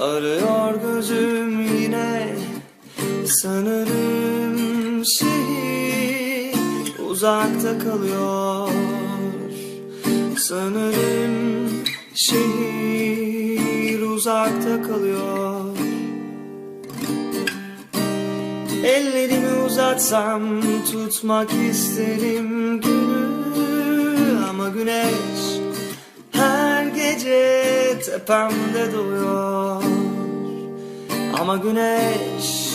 arıyor gözüm yine. Sanırım şehir uzakta kalıyor. Sanırım şehir uzakta kalıyor. Ellerimi uzatsam tutmak isterim günü Ama güneş tepemde doğuyor Ama güneş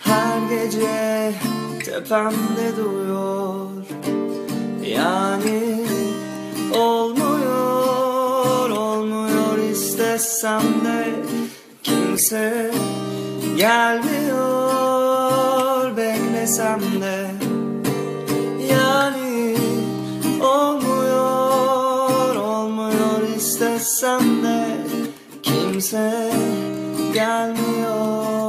her gece tepemde doğuyor Yani olmuyor, olmuyor istesem de Kimse gelmiyor. Beklesem de Kimse gelmiyor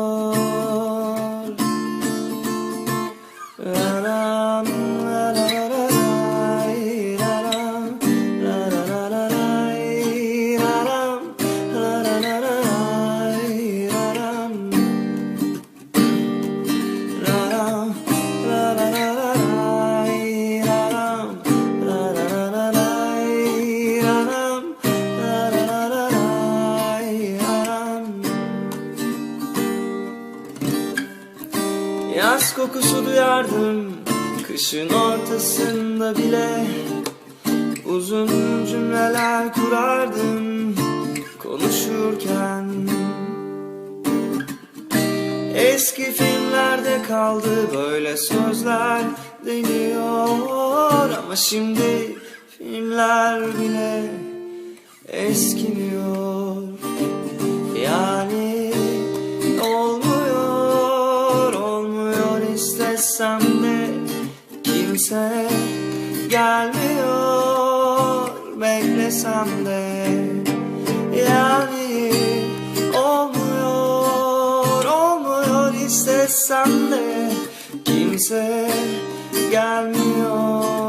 Yaz kokusu duyardım kışın ortasında bile. Uzun cümleler kurardım konuşurken. Eski filmlerde kaldı böyle sözler deniyor. Ama şimdi filmler bile eskimiyor istesem de Kimse gelmiyor, beklesem de Yani olmuyor, olmuyor. İstesem de Kimse gelmiyor